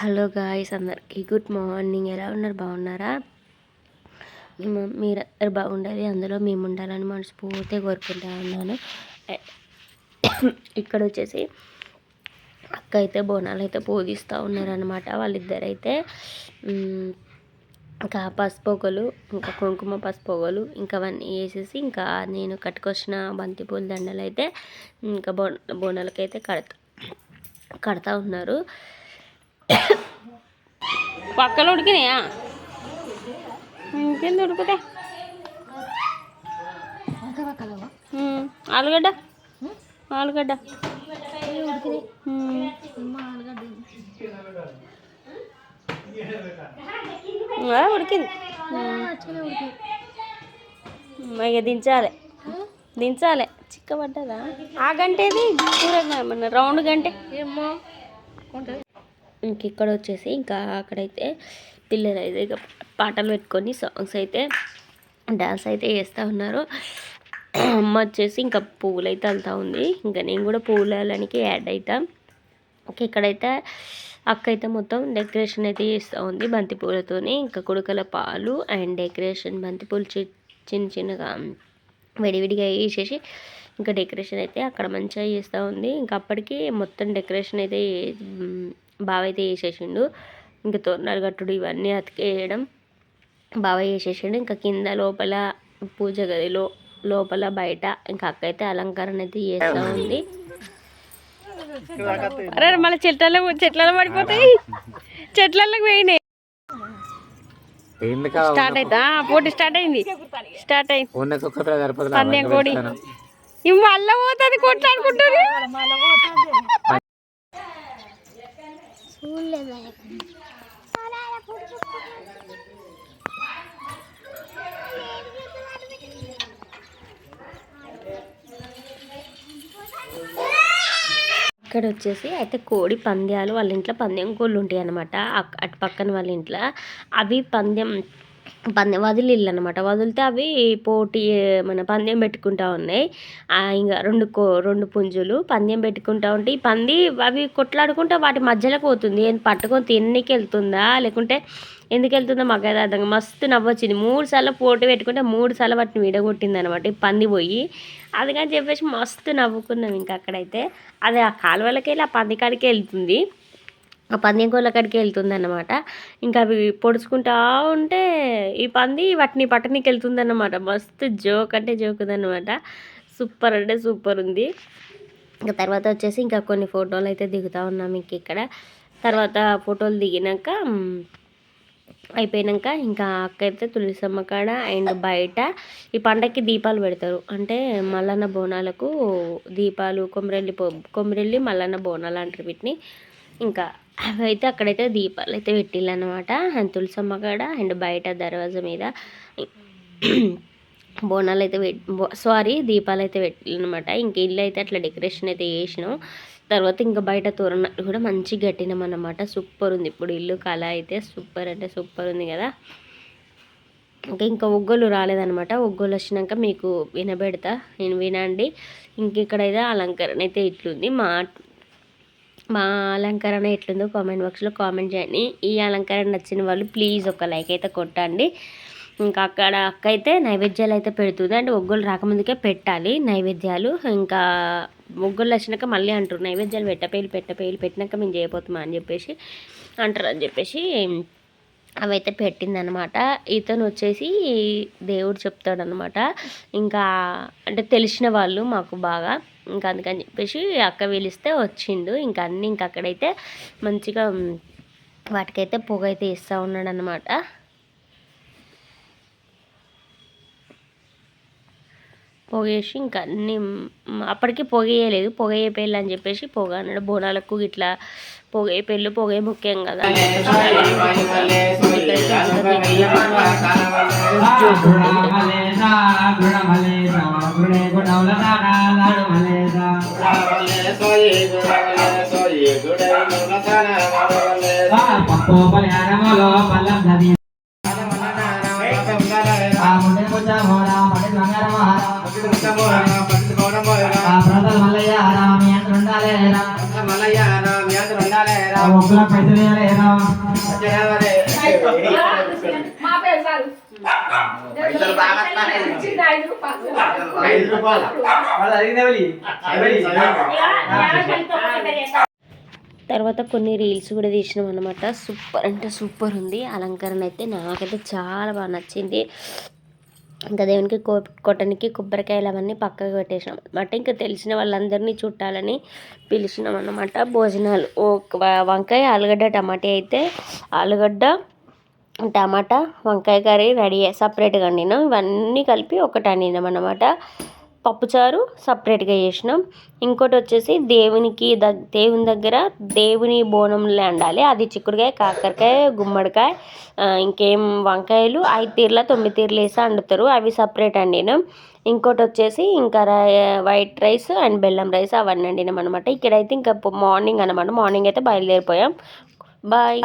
Hello guys అందరికీ good morning. ఎలా ఉన్నారు? బాగున్నారా? మేము మీరు బాగుండాలి? అందులో మేము ఉండాలని మనస్ఫూర్తిగా కోరుకుంటా ఉన్నాను. ఇక్కడ వచ్చేసి అక్క అయితే బోనాలు అయితే పూజిస్తూ ఉన్నారనమాట వాళ్ళిద్దరైతే ఇంకా పసుపొగలు ఇంకా కుంకుమ పసుపొగలు ఇంకా అవన్నీ వేసేసి ఇంకా నేను కట్టుకొచ్చిన బంతిపూల దండలు అయితే ఇంకా బో బోనాలకైతే కడతా కడతా ఉన్నారు. పక్కలో ఉడికినాయా? ఇంకేంది ఉడుకుతే? ఆలుగడ్డ? ఆలుగడ్డ. ఉడికింది. ఇక దించాలి. దించాలి. చిక్కబడ్డదా? ఆ గంటేది? కూర మన రౌండ్ గంటే? ఏమో ఇంక ఇక్కడ వచ్చేసి ఇంకా అక్కడైతే పిల్లలు అయితే ఇక పాటలు పెట్టుకొని సాంగ్స్ అయితే డ్యాన్స్ అయితే చేస్తూ ఉన్నారు. అమ్మ వచ్చేసి ఇంకా పువ్వులు అయితే వెళ్తూ ఉంది. ఇంకా నేను కూడా పువ్వులకి యాడ్ అవుతా ఇంకా ఇక్కడైతే అక్క అయితే మొత్తం డెకరేషన్ అయితే చేస్తూ ఉంది బంతిపూలతోని ఇంకా కొడుకల పాలు అండ్ డెకరేషన్ బంతిపూలు చిన్న చిన్నగా విడివిడిగా వేసేసి ఇంకా డెకరేషన్ అయితే అక్కడ మంచిగా చేస్తూ ఉంది. ఇంకా అప్పటికి మొత్తం డెకరేషన్ అయితే బావ అయితే చేసేసిండు. ఇంకా తోరణాలు కట్టుడు ఇవన్నీ అతికేయడం. బావ చేసేసిండు. ఇంకా కింద లోపల పూజ గదిలో లోపల బయట ఇంకా అక్క అయితే అలంకరణ అయితే చేస్తూ ఉంది. అరే మళ్ళీ చెట్లలో చెట్లలో పడిపోతాయి. చెట్లలోకి పోయినాయి. స్టార్ట్ అవుతా పోటీ స్టార్ట్ అయింది. స్టార్ట్ అయింది. పందెం కోడి. మళ్ళీ పోతుంది కొట్లాడుకుంటుంది. ఇక్కడ వచ్చేసి అయితే కోడి పంద్యాలు వాళ్ళ ఇంట్లో పందెం కోళ్ళు ఉంటాయి అనమాట అటు పక్కన వాళ్ళ ఇంట్లో. అవి పందెం పందెం వదిలిళ్ళు అనమాట వదిలితే అవి పోటీ మన పందెం పెట్టుకుంటా ఉన్నాయి. ఇంకా రెండు కో రెండు పుంజులు పందెం పెట్టుకుంటా ఉంటే ఈ పంది అవి కొట్లాడుకుంటే వాటి మధ్యలోకి పోతుంది. ఏం పట్టుకొని తిన్నికి వెళ్తుందా? లేకుంటే ఎందుకు వెళ్తుందో మాకు అయితే అర్థం మస్తు నవ్వొచ్చింది. మూడు సార్లు పోటీ పెట్టుకుంటే మూడు సార్లు వాటిని విడగొట్టింది అనమాట ఈ పంది పోయి. అది కానీ చెప్పేసి మస్తు నవ్వుకున్నాం ఇంకా అక్కడైతే. అది ఆ కాలువలకి వెళ్ళి ఆ పంది కాడికి వెళ్తుంది. ఆ పందెం కోళ్ళ కాడికి వెళ్తుంది అనమాట ఇంకా అవి పొడుచుకుంటా ఉంటే ఈ పంది వాటిని పట్టనికి వెళ్తుంది అనమాట మస్తు జోక్ అంటే జోక్ ఉందన్నమాట. సూపర్ అంటే సూపర్ ఉంది. ఇంకా తర్వాత వచ్చేసి ఇంకా కొన్ని ఫోటోలు అయితే దిగుతూ ఉన్నాం ఇంక ఇక్కడ. తర్వాత ఫోటోలు దిగినాక అయిపోయాక ఇంకా అక్క అయితే తులసమ్మ కాడ అండ్ బయట ఈ పండగకి దీపాలు పెడతారు. అంటే మల్లన్న బోనాలకు దీపాలు కొమరెల్లి కొమరెల్లి మల్లన్న బోనాలు అంటారు వీటిని. ఇంకా అవి అయితే అక్కడైతే దీపాలు అయితే పెట్టిల్లనమాట అనమాట తులసమ్మ కాడ అండ్ బయట దర్వాజా మీద బోనాలు అయితే సారీ దీపాలు అయితే పెట్టిల్లనమాట ఇంక ఇల్లు అయితే అట్లా డెకరేషన్ అయితే చేసినాం. తర్వాత ఇంకా బయట తోరణాలు కూడా మంచి కట్టినాం అనమాట సూపర్ ఉంది. ఇప్పుడు ఇల్లు కళ అయితే సూపర్ అంటే సూపర్ ఉంది కదా. ఇంకా ఇంకా ఒగ్గోలు రాలేదనమాట ఒగ్గోలు వచ్చినాక మీకు వినబెడతా. నేను వినండి. ఇంక ఇక్కడైతే అలంకరణ అయితే ఇట్లుంది. మా మా అలంకరణ ఎట్లుందో కామెంట్ బాక్స్లో కామెంట్ చేయండి. ఈ అలంకరణ నచ్చిన వాళ్ళు ప్లీజ్ ఒక లైక్ అయితే కొట్టండి. ఇంకా అక్కడ అక్క అయితే నైవేద్యాలు అయితే పెడుతుంది. అంటే ఒగ్గులు రాకముందుకే పెట్టాలి నైవేద్యాలు. ఇంకా ఒగ్గులు వచ్చినాక మళ్ళీ అంటారు నైవేద్యాలు పెట్టపేలు పెట్టపేలు పెట్టినాక మేము చేయబోతున్నాం అని చెప్పేసి అంటారు అని చెప్పేసి అవైతే పెట్టిందనమాట. ఇతను వచ్చేసి దేవుడు చెప్తాడనమాట. ఇంకా అంటే తెలిసిన వాళ్ళు మాకు బాగా. ఇంకా అందుకని చెప్పేసి అక్క పిలిస్తే వచ్చిండు. ఇంకా అన్నీ ఇంక అక్కడైతే మంచిగా వాటికైతే పొగ అయితే ఇస్తూ ఉన్నాడు అనమాట పొగేసి ఇంకా అన్ని అప్పటికి పొగ వేయలేదు పొగ పెళ్ళి అని చెప్పేసి పొగ అన్నాడు. బోనాలకు ఇట్లా పొగే పెళ్ళి పొగే ముఖ్యం కదా. పప్పు పలహారములో పల్లం దది మల్లయ్య రామ ముగ్గుల పైసలు మా బాగా ఐదు రూపాయలు ఐదు రూపాయలు వాళ్ళు? తర్వాత కొన్ని రీల్స్ కూడా తీసినాం అనమాట సూపర్ అంటే సూపర్ ఉంది అలంకరణ అయితే నాకైతే చాలా బాగా నచ్చింది ఇంకా దేవునికి కో కొట్టనికి కొబ్బరికాయలు అవన్నీ పక్కకు పెట్టేసినాం. అనమాట ఇంకా తెలిసిన వాళ్ళందరినీ చుట్టాలని పిలిచినాం అన్నమాట. భోజనాలు. వంకాయ ఆలుగడ్డ టమాటా అయితే ఆలుగడ్డ టమాటా వంకాయ కర్రీ రెడీ సపరేట్గా వండినాం. ఇవన్నీ కలిపి ఒకటి వండినాం అన్నమాట. పప్పుచారు సపరేట్గా చేసినాం. ఇంకోటి వచ్చేసి దేవునికి దగ్ దేవుని దగ్గర దేవుని బోనంలో వండాలి అది చిక్కుడుకాయ కాకరకాయ గుమ్మడికాయ ఇంకేం వంకాయలు ఐదు తీర్ల తొమ్మిది తీర్లు వేసి వండుతారు అవి సపరేట్ వండినాం ఇంకోటి వచ్చేసి ఇంకా వైట్ రైస్ అండ్ బెల్లం రైస్ అవన్నీ వండినాం అనమాట ఇక్కడైతే ఇంకా మార్నింగ్ అనమాట మార్నింగ్ అయితే బయలుదేరిపోయాం. బాయ్.